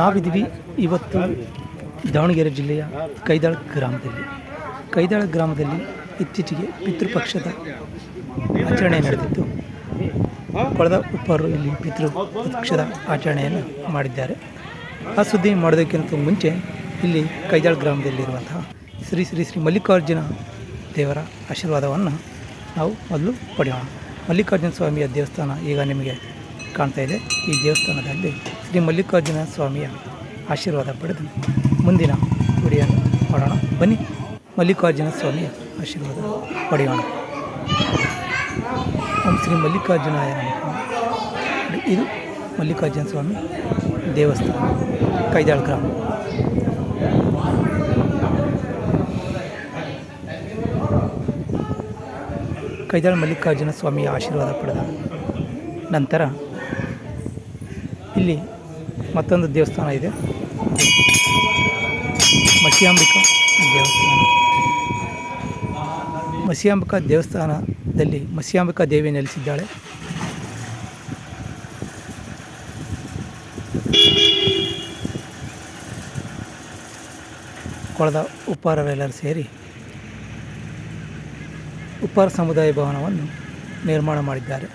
ನಾವಿದ್ದೀವಿ ಇವತ್ತು ದಾವಣಗೆರೆ ಜಿಲ್ಲೆಯ ಕೈದಾಳ ಗ್ರಾಮದಲ್ಲಿ. ಕೈದಾಳ ಗ್ರಾಮದಲ್ಲಿ ಇತ್ತೀಚೆಗೆ ಪಿತೃಪಕ್ಷದ ಆಚರಣೆ ನಡೆದಿತ್ತು ಕೊಳದ ಉಪ್ಪರು ಇಲ್ಲಿ ಪಿತೃಪಕ್ಷದ ಆಚರಣೆಯನ್ನು ಮಾಡಿದ್ದಾರೆ. ಆ ಸುದ್ದಿ ಮಾಡೋದಕ್ಕಿಂತ ಮುಂಚೆ ಇಲ್ಲಿ ಕೈದಾಳ ಗ್ರಾಮದಲ್ಲಿರುವಂತಹ ಶ್ರೀ ಶ್ರೀ ಶ್ರೀ ಮಲ್ಲಿಕಾರ್ಜುನ ದೇವರ ಆಶೀರ್ವಾದವನ್ನು ನಾವು ಮೊದಲು ಪಡೆಯೋಣ. ಮಲ್ಲಿಕಾರ್ಜುನ ಸ್ವಾಮಿಯ ದೇವಸ್ಥಾನ ಈಗ ನಿಮಗೆ ಕಾಣ್ತಾ ಇದೆ. ಈ ದೇವಸ್ಥಾನದಲ್ಲಿ ಶ್ರೀ ಮಲ್ಲಿಕಾರ್ಜುನ ಸ್ವಾಮಿಯ ಆಶೀರ್ವಾದ ಪಡೆದು ಮುಂದಿನ ಗುಡಿಯನ್ನು ಮಾಡೋಣ. ಬನ್ನಿ ಮಲ್ಲಿಕಾರ್ಜುನ ಸ್ವಾಮಿಯ ಆಶೀರ್ವಾದ ಪಡೆಯೋಣ. ಶ್ರೀ ಮಲ್ಲಿಕಾರ್ಜುನಾಯ ಇದು ಮಲ್ಲಿಕಾರ್ಜುನ ಸ್ವಾಮಿ ದೇವಸ್ಥಾನ, ಕೈದಾಳ್ ಗ್ರಾಮ. ಕೈದಾಳ್ ಮಲ್ಲಿಕಾರ್ಜುನ ಸ್ವಾಮಿಯ ಆಶೀರ್ವಾದ ಪಡೆದ ನಂತರ ಇಲ್ಲಿ ಮತ್ತೊಂದು ದೇವಸ್ಥಾನ ಇದೆ. ಮಸಿಯಾಂಬಿಕಾ ದೇವಸ್ಥಾನ. ಮಸಿಯಾಂಬಿಕಾ ದೇವಸ್ಥಾನದಲ್ಲಿ ಮಸಿಯಾಂಬಿಕಾ ದೇವಿ ನೆಲೆಸಿದ್ದಾಳೆ. ಕೊಳದ ಉಪ್ಪಾರರೆಲ್ಲರೂ ಸೇರಿ ಉಪ್ಪಾರ ಸಮುದಾಯ ಭವನವನ್ನು ನಿರ್ಮಾಣ ಮಾಡಿದ್ದಾರೆ.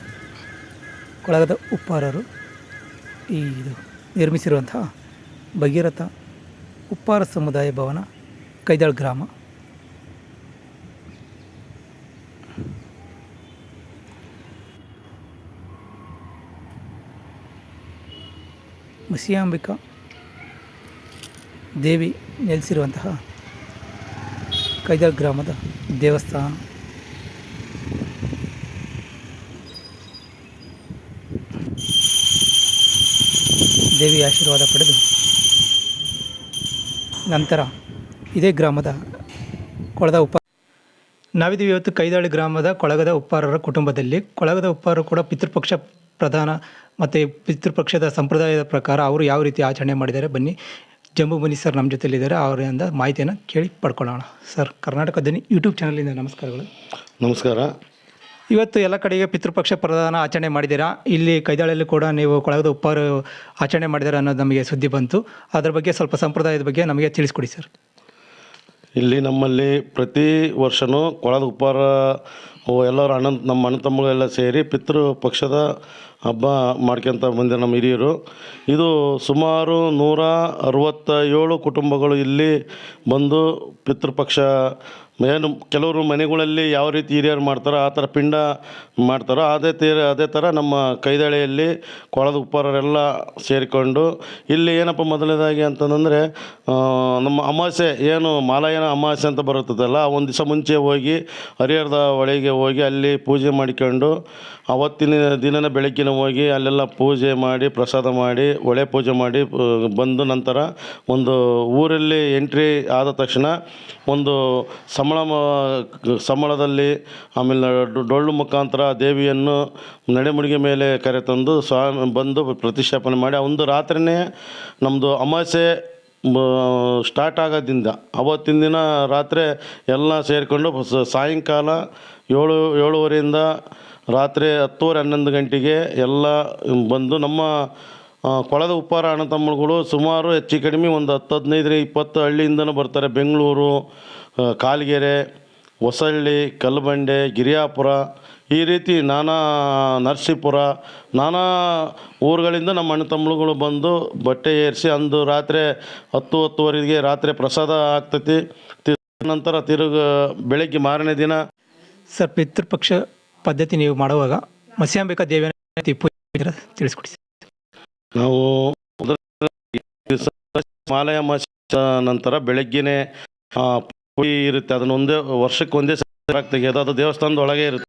ಕೊಳಗದ ಉಪ್ಪಾರರು ಈ ಇದು. ನಿರ್ಮಿಸಿರುವಂತಹ ಭಗೀರಥ ಉಪ್ಪಾರ ಸಮುದಾಯ ಭವನ ಕೈದಾಳ್ ಗ್ರಾಮ. ಮಸಿಯಾಂಬಿಕಾ ದೇವಿ ನೆಲೆಸಿರುವಂತಹ ಕೈದಾಳ್ ಗ್ರಾಮದ ದೇವಸ್ಥಾನ. ದೇವಿ ಆಶೀರ್ವಾದ ಪಡೆದು ನಂತರ ಇದೇ ಗ್ರಾಮದ ಕೊಳದ ಉಪ ನಾವಿದ್ದೀವಿ ಇವತ್ತು ಕೈದಾಳಿ ಗ್ರಾಮದ ಕೊಳಗದ ಉಪ್ಪಾರರ ಕುಟುಂಬದಲ್ಲಿ. ಕೊಳಗದ ಉಪ್ಪಾರರು ಕೂಡ ಪಿತೃಪಕ್ಷ ಪ್ರಧಾನ ಮತ್ತು ಪಿತೃಪಕ್ಷದ ಸಂಪ್ರದಾಯದ ಪ್ರಕಾರ ಅವರು ಯಾವ ರೀತಿ ಆಚರಣೆ ಮಾಡಿದ್ದಾರೆ ಬನ್ನಿ. ಜಂಬು ಮುನಿ ಸರ್ ನಮ್ಮ ಜೊತೆಯಲ್ಲಿದ್ದಾರೆ. ಅವರಿಂದ ಮಾಹಿತಿಯನ್ನು ಕೇಳಿ ಪಡ್ಕೊಳ್ಳೋಣ. ಸರ್, ಕರ್ನಾಟಕ ಧ್ವನಿ ಯೂಟ್ಯೂಬ್ ಚಾನಲಿಂದ ನಮಸ್ಕಾರಗಳು. ನಮಸ್ಕಾರ. ಇವತ್ತು ಎಲ್ಲ ಕಡೆಗೆ ಪಿತೃಪಕ್ಷ ಪ್ರಧಾನ ಆಚರಣೆ ಮಾಡಿದ್ದೀರಾ? ಇಲ್ಲಿ ಕೈದಾಳಲ್ಲಿ ಕೂಡ ನೀವು ಕೊಳಗದ ಉಪ್ಪಾರು ಆಚರಣೆ ಮಾಡಿದ್ದೀರಾ ಅನ್ನೋದು ನಮಗೆ ಸುದ್ದಿ ಬಂತು. ಅದರ ಬಗ್ಗೆ ಸ್ವಲ್ಪ ಸಂಪ್ರದಾಯದ ಬಗ್ಗೆ ನಮಗೆ ತಿಳಿಸ್ಕೊಡಿ ಸರ್. ಇಲ್ಲಿ ನಮ್ಮಲ್ಲಿ ಪ್ರತಿ ವರ್ಷವೂ ಕೊಳದ ಉಪ್ಪಾರ ಎಲ್ಲರೂ ಅಣ್ಣ ನಮ್ಮ ಅಣ್ಣ ತಮ್ಮಗಳೆಲ್ಲ ಸೇರಿ ಪಿತೃ ಪಕ್ಷದ ಹಬ್ಬ ಮಾಡ್ಕೊತ ಬಂದಿದೆ ನಮ್ಮ ಹಿರಿಯರು. ಇದು ಸುಮಾರು ನೂರ ಅರವತ್ತ ಏಳು ಕುಟುಂಬಗಳು ಇಲ್ಲಿ ಬಂದು ಪಿತೃಪಕ್ಷ ಏನು ಕೆಲವರು ಮನೆಗಳಲ್ಲಿ ಯಾವ ರೀತಿ ಹಿರಿಯರು ಮಾಡ್ತಾರೋ ಆ ಥರ ಪಿಂಡ ಮಾಡ್ತಾರೋ ಅದೇ ತೀರ, ಅದೇ ಥರ ನಮ್ಮ ಕೈದಾಳೆಯಲ್ಲಿ ಕೊಳದ ಉಪ್ಪಾರರೆಲ್ಲ ಸೇರಿಕೊಂಡು ಇಲ್ಲಿ ಏನಪ್ಪ ಮೊದಲನೇದಾಗಿ ಅಂತಂದರೆ ನಮ್ಮ ಅಮಾವಾಸ್ಯೆ ಏನು ಮಾಲಾಯನ ಅಮಾವಾಸ್ಯೆ ಅಂತ ಬರುತ್ತದಲ್ಲ ಒಂದು ದಿವಸ ಮುಂಚೆ ಹೋಗಿ ಹರಿಹರದ ಹೊಳೆಗೆ ಹೋಗಿ ಅಲ್ಲಿ ಪೂಜೆ ಮಾಡಿಕೊಂಡು ಅವತ್ತಿನ ದಿನನ ಬೆಳಗ್ಗಿನ ಹೋಗಿ ಅಲ್ಲೆಲ್ಲ ಪೂಜೆ ಮಾಡಿ, ಪ್ರಸಾದ ಮಾಡಿ ಹೊಳೆ ಪೂಜೆ ಮಾಡಿ ಬಂದು ನಂತರ ಒಂದು ಊರಲ್ಲಿ ಎಂಟ್ರಿ ಆದ ತಕ್ಷಣ ಒಂದು ಸಂಬಳ ಸಂಬಳದಲ್ಲಿ ಆಮೇಲೆ ಡೊಳ್ಳು ಮುಖಾಂತರ ದೇವಿಯನ್ನು ನಡೆಮುಡಿಗೆ ಮೇಲೆ ಕರೆತಂದು ಸ್ವಾಮಿ ಬಂದು ಪ್ರತಿಷ್ಠಾಪನೆ ಮಾಡಿ ಒಂದು ರಾತ್ರಿಯೇ ನಮ್ಮದು ಅಮಾವಾಸ್ಯೆ ಸ್ಟಾರ್ಟ್ ಆಗೋದ್ರಿಂದ ಅವತ್ತಿನ ದಿನ ರಾತ್ರಿ ಎಲ್ಲ ಸೇರಿಕೊಂಡು ಸಾಯಂಕಾಲ ಏಳು, ಏಳುವರೆಯಿಂದ ರಾತ್ರಿ ಹತ್ತುವರೆ ಹನ್ನೊಂದು ಗಂಟೆಗೆ ಎಲ್ಲ ಬಂದು ನಮ್ಮ ಕೊಳದ ಉಪ್ಪಾರ ಅಣ್ಣ ತಮ್ಮಗಳು ಸುಮಾರು ಹೆಚ್ಚು ಕಡಿಮೆ ಒಂದು ಹತ್ತು, ಹದಿನೈದರಿಂದ ಇಪ್ಪತ್ತು ಹಳ್ಳಿಯಿಂದನೂ ಬರ್ತಾರೆ. ಬೆಂಗಳೂರು ಕಾಲ್ಗೆರೆ ಹೊಸಳ್ಳಿ ಕಲ್ಲಬಂಡೆ ಗಿರಿಯಾಪುರ ಈ ರೀತಿ ನಾನಾ ನರಸೀಪುರ ನಾನಾ ಊರುಗಳಿಂದ ನಮ್ಮ ಅಣ್ಣ ತಮ್ಮಗಳು ಬಂದು ಬಟ್ಟೆ ಏರಿಸಿ ಅಂದು ರಾತ್ರಿ ಹತ್ತು ಹತ್ತುವರೆಗೆ ರಾತ್ರಿ ಪ್ರಸಾದ ಆಗ್ತೈತಿ. ನಂತರ ತಿರುಗ ಬೆಳಗ್ಗೆ ಮಾರನೇ ದಿನ. ಸರ್ ಪಿತೃಪಕ್ಷ ಪದ್ಧತಿ ನೀವು ಮಾಡುವಾಗ ಮಸ್ಯಾಂಬಿಕಾ ದೇವಿಯ ಪೂಜೆ ತಿಳಿಸ್ಕೊಡಿ ನಾವು ಮಾಲಯ ಮಾಸ ನಂತರ ಬೆಳಗ್ಗೆನೆ ಇರುತ್ತೆ ಅದನ್ನ ಒಂದೇ ವರ್ಷಕ್ಕೆ ಒಂದೇ ಸಲ ತೆಗೆಯೋದು ಅದು ದೇವಸ್ಥಾನದ ಒಳಗೆ ಇರುತ್ತೆ.